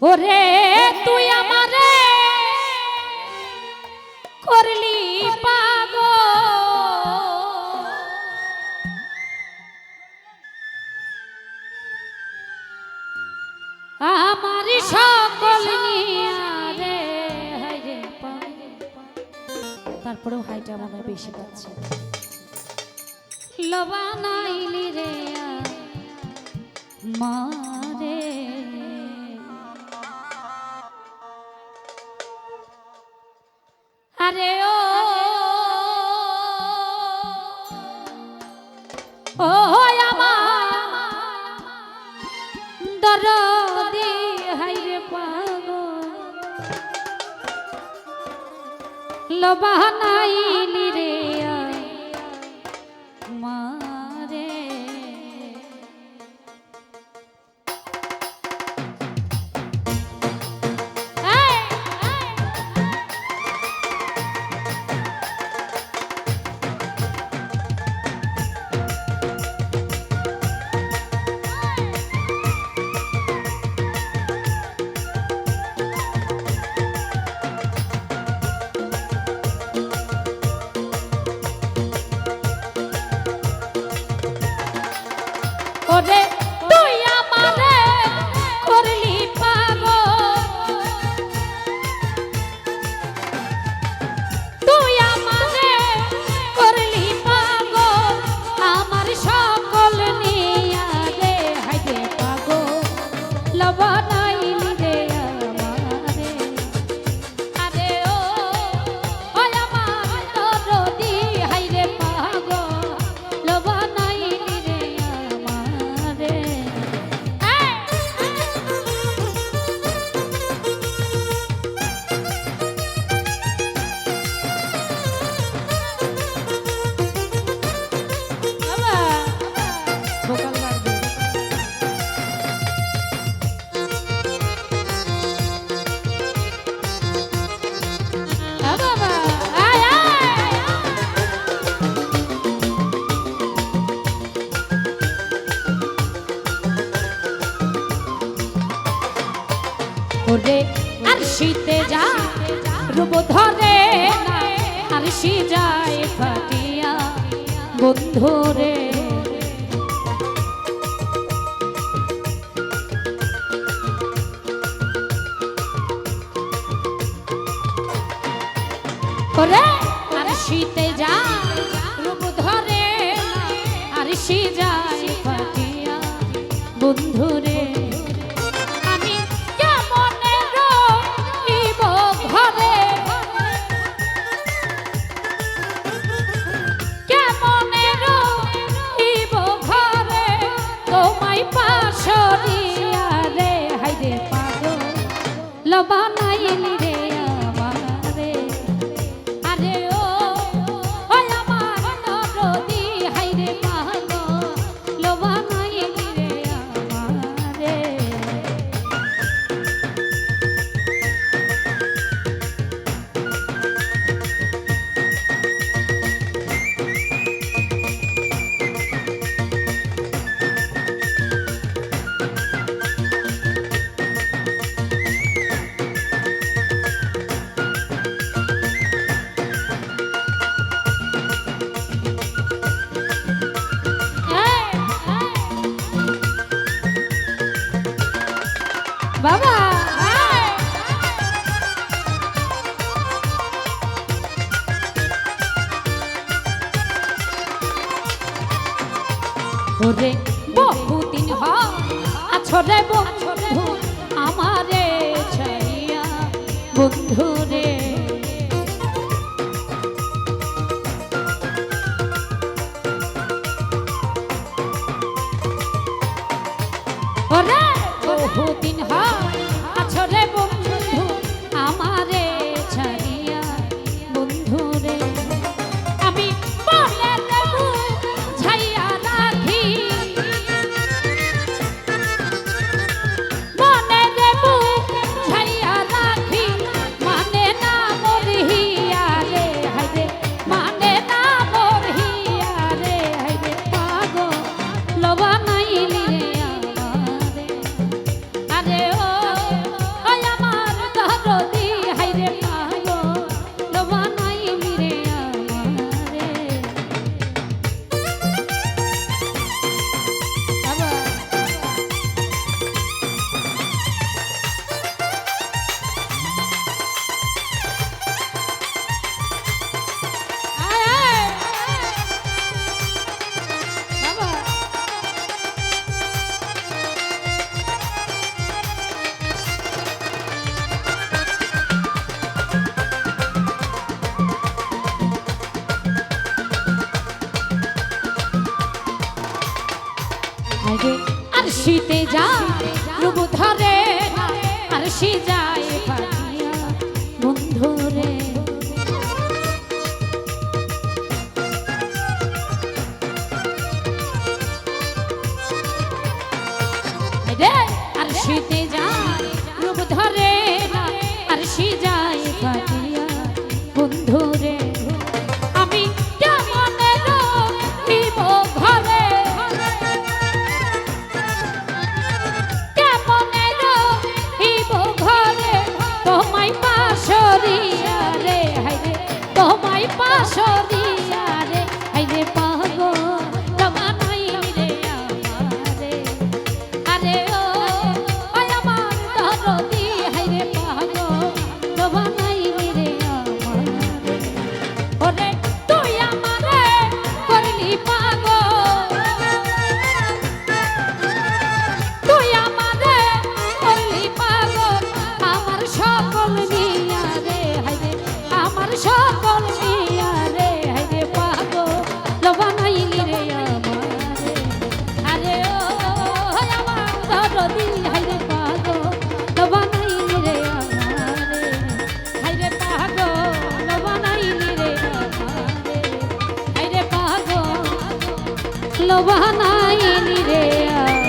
ওরে তুই আমার করলি পাগ আমার সকল তারপরে হাইটা মনে বেশি পাচ্ছে। লবানাইলি রে মারে ফুল বানাইলি রে মা ওরে আর শীতে যা রূপ ধরে আর শি যায় ফাটিয়া। বন্ধু রে। আর শীতে যা রূপ ধরে আর শি যায় ফাটিয়া। বন্ধু রে। বানাইলি ওরে বহুদিন হছরে বন্ধু আমারে ছাইয়া বন্ধু রে আরে আর শীতে যা রূপ ধরে আর শী যায় বন্ধু রে। আর শীতে যা রূপ ধরে আর শী ভালো বানাইনি রে